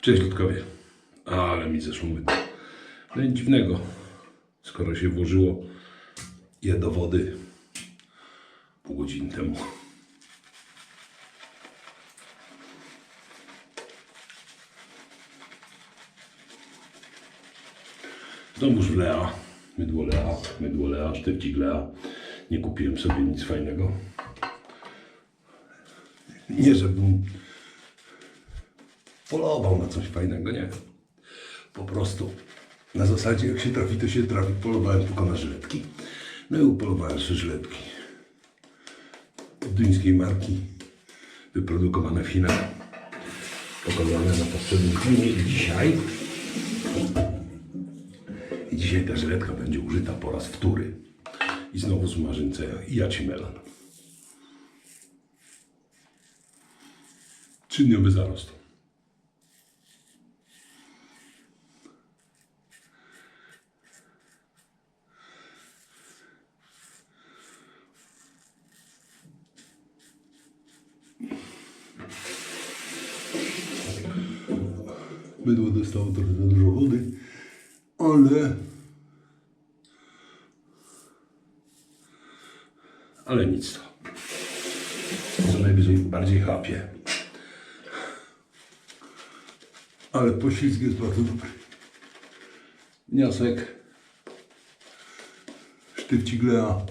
Cześć Ludkowie. Ale mi zeszło mydło. No nic dziwnego, skoro się włożyło je do wody pół godziny temu. Znowuż w Lea. Mydło Lea, mydło Lea, sztywcik Lea. Nie kupiłem sobie nic fajnego. Nie, żebym polował na coś fajnego, nie. Po prostu na zasadzie jak się trafi, to się trafi. Polowałem tylko na żyletki. No i upolowałem trzy żyletki. Duńskiej marki, wyprodukowane w Chinach. Pokazane na poprzednim filmie dzisiaj. I dzisiaj ta żyletka będzie użyta po raz wtóry. I znowu z marzynce jacimelan. Trzydniowy zarost. Mydło dostało trochę za dużo wody, ale... Ale nic to. Co najwyżej bardziej chapie. Ale poślizg jest bardzo dobry. Wniosek. Sztywcik Lea.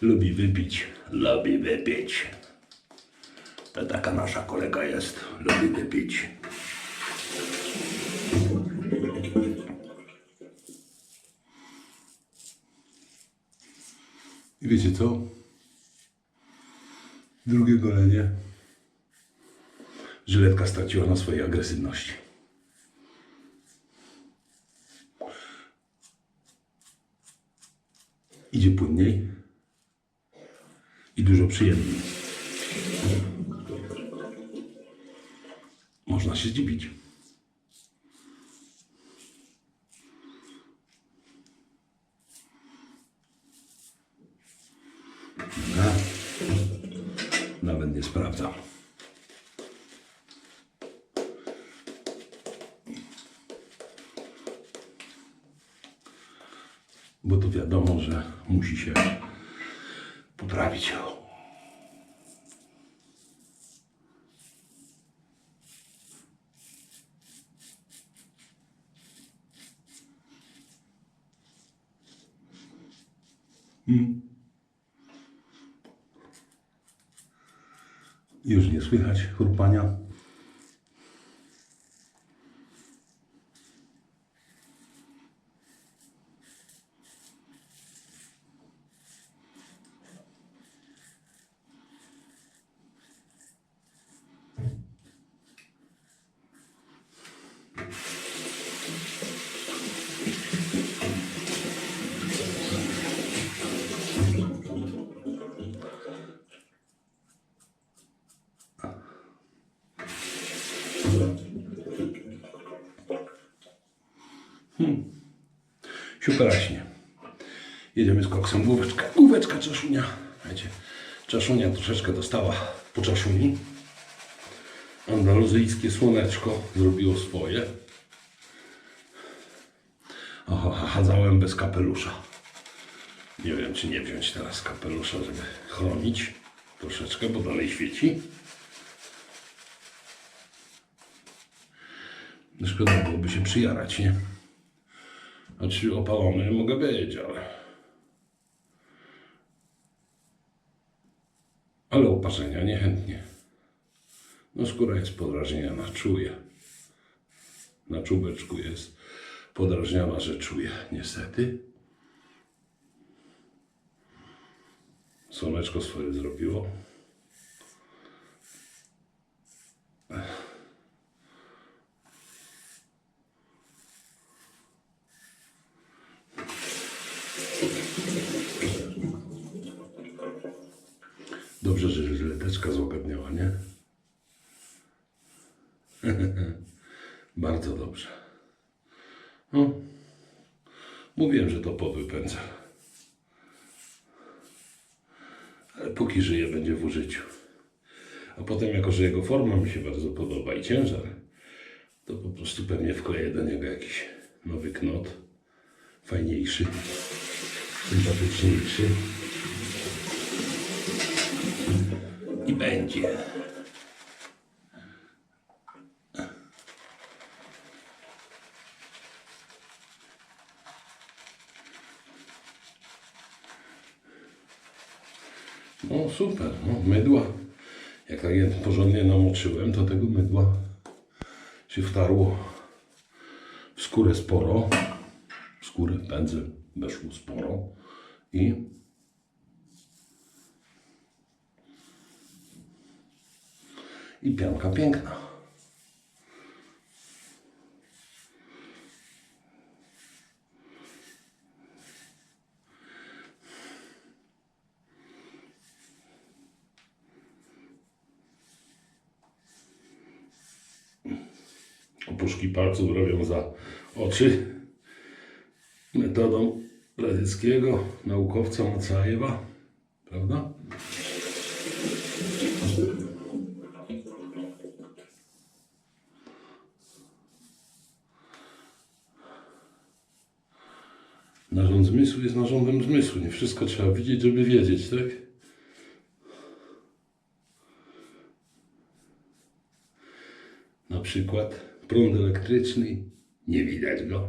Lubi wypić. Lubi wypić. To taka nasza kolega jest. Lubi wypić. Wiecie co? Drugie golenie. Żyletka straciła na swojej agresywności. Idzie płynniej i dużo przyjemniej. Można się zdziwić. A, nawet nie sprawdzam. Bo to wiadomo, że musi się poprawić. Już nie słychać chrupania. Superaśnie. Jedziemy z koksem. Główeczka, główeczka czaszunia. Wiecie, czaszunia troszeczkę dostała po czaszuni. Andaluzyjskie słoneczko zrobiło swoje. Oho, chadzałem bez kapelusza. Nie wiem, czy nie wziąć teraz kapelusza, żeby chronić troszeczkę, bo dalej świeci. No Szkoda byłoby się przyjarać, nie? Znaczy opalony mogę być, ale... Ale oparzenia niechętnie. No skóra jest podrażniana, czuję. Na czubeczku jest podrażniana, że czuję, niestety. Słoneczko swoje zrobiło. Dobrze, że żyleteczka złagadniała, nie? Bardzo dobrze. No. Mówiłem, że to powypędza. Ale póki żyje, będzie w użyciu. A potem, jako że jego forma mi się bardzo podoba i ciężar, to po prostu pewnie wkleję do niego jakiś nowy knot. Fajniejszy, sympatyczniejszy. Będzie. No super, no, mydła. Jak tak je porządnie namoczyłem, to tego mydła się wtarło w skórę sporo. W skórę pędzel weszło sporo. I i pianka piękna. Opuszki palców robią za oczy metodą radzieckiego naukowca Macajewa, prawda? Narząd zmysłu jest Nie wszystko trzeba widzieć, żeby wiedzieć, tak? Na przykład prąd elektryczny, nie widać go.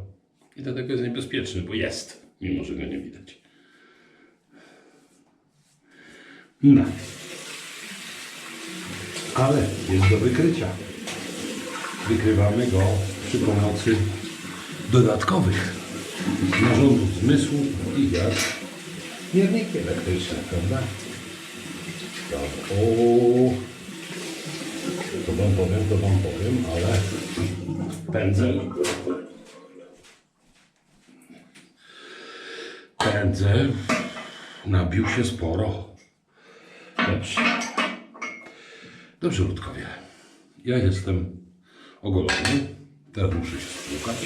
I dlatego jest niebezpieczny, bo jest, mimo że go nie widać. No. Ale jest do wykrycia. Wykrywamy go przy pomocy dodatkowych narządów zmysłu i jak mierniki elektryczne, prawda? Tak, o, to wam powiem, to wam powiem, ale pędzel pędzel nabił się sporo. Dobrze. Dobrze, ludkowie. Ja jestem ogolony. Teraz muszę się spłukać.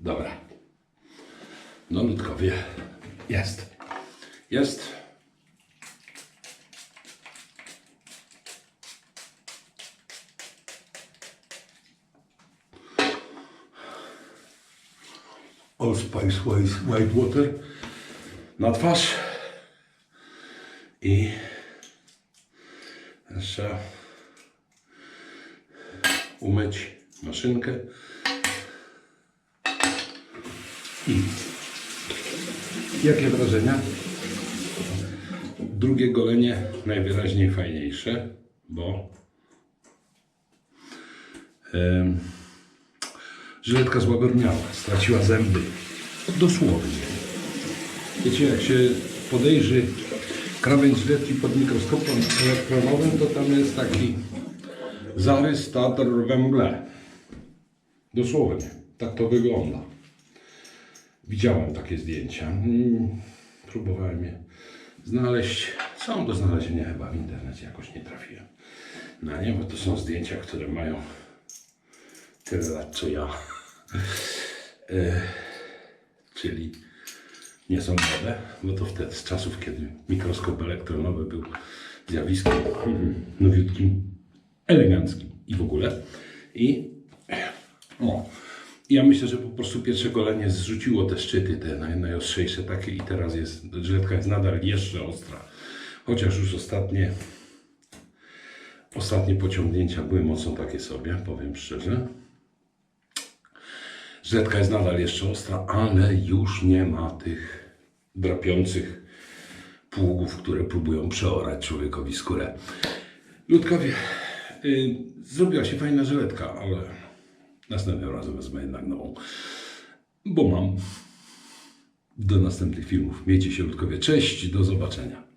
Dobra. No ludkowie, jest. Jest. Allspice White Water na twarz i jeszcze umyć maszynkę. I jakie wrażenia? Drugie golenie najwyraźniej fajniejsze, bo em, żyletka złagodniała, straciła zęby. Dosłownie. Wiecie, jak się podejrzy krawędź żyletki pod mikroskopem elektronowym, to tam jest taki zarys Tatr we. Dosłownie. Tak to wygląda. Widziałem takie zdjęcia. Próbowałem je znaleźć. Są do znalezienia chyba w internecie, jakoś nie trafiłem na nie, bo to są zdjęcia, które mają tyle lat co ja. E, czyli nie są nowe, bo to wtedy z czasów, kiedy mikroskop elektronowy był zjawiskiem mm, nowiutkim, eleganckim i w ogóle. I o, ja myślę, że po prostu pierwsze golenie zrzuciło te szczyty, te naj, najostrzejsze takie i teraz jest, żyletka jest nadal jeszcze ostra. Chociaż już ostatnie, ostatnie pociągnięcia były mocno takie sobie, powiem szczerze. Żyletka jest nadal jeszcze ostra, ale już nie ma tych drapiących pługów, które próbują przeorać człowiekowi skórę. Ludkowie, y, zrobiła się fajna żyletka, ale następnym razem wezmę jednak nową, bo mam. Do następnych filmów. Miejcie się, ludkowie. Cześć, do zobaczenia.